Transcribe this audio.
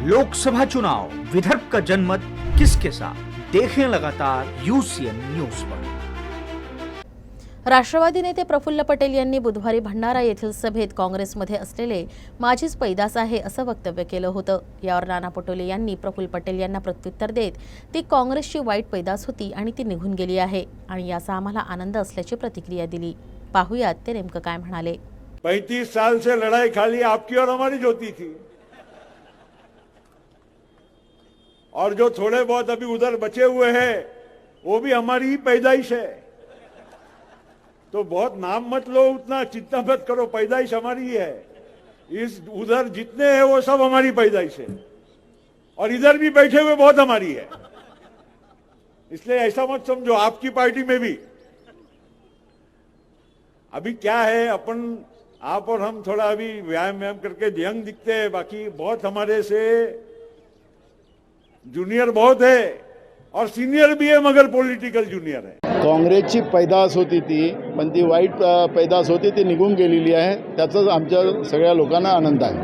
लोकसभा चुनाव विदर्भ का जनमत किसके साथ? देखें लगातार यूसीएन न्यूज पर। राष्ट्रवादी नेते प्रफुल्ल पटेल यांनी बुधवारी भंडारा येथील सभेत काँग्रेसमध्ये असलेले माझीच पैदास आहे असं वक्तव्य केलं होतं. यावर नाना पटोले यांनी प्रफुल्ल पटेल यांना प्रत्युत्तर देत ती काँग्रेसची वाईट पैदास होती आणि ती निघून गेली आहे आणि याचा आम्हाला आनंद असल्याची प्रतिक्रिया दिली. पाहुयात ते नेमकं काय म्हणाले. पैंतीस साल से लड़ाई खाली आपकी और हमारी जो होती थी. और जो थोड़े बहुत अभी उधर बचे हुए हैं, वो भी हमारी ही पैदाइश है। तो बहुत नाम मत लो, उतना चिंता मत करो, पैदाइश हमारी ही है। इस उधर जितने हैं, वो सब हमारी पैदाइश है। और इधर भी बैठे हुए बहुत हमारी है। इसलिए ऐसा मत समझो, आपकी पार्टी में भी। अभी क्या है, अपन, आप और हम थोड़ा अभी व्यायाम व्यायाम करके यंग दिखते हैं, बाकी बहुत हमारे से जूनियर बहुत है और सीनियर भी है मगर पॉलिटिकल जूनियर है। काँग्रेसची पैदास होती ती पण ती वाईट पैदास होती ती निघून गेलेली आहे. त्याचाच आमच्या सगळ्या लोकांना आनंद आहे.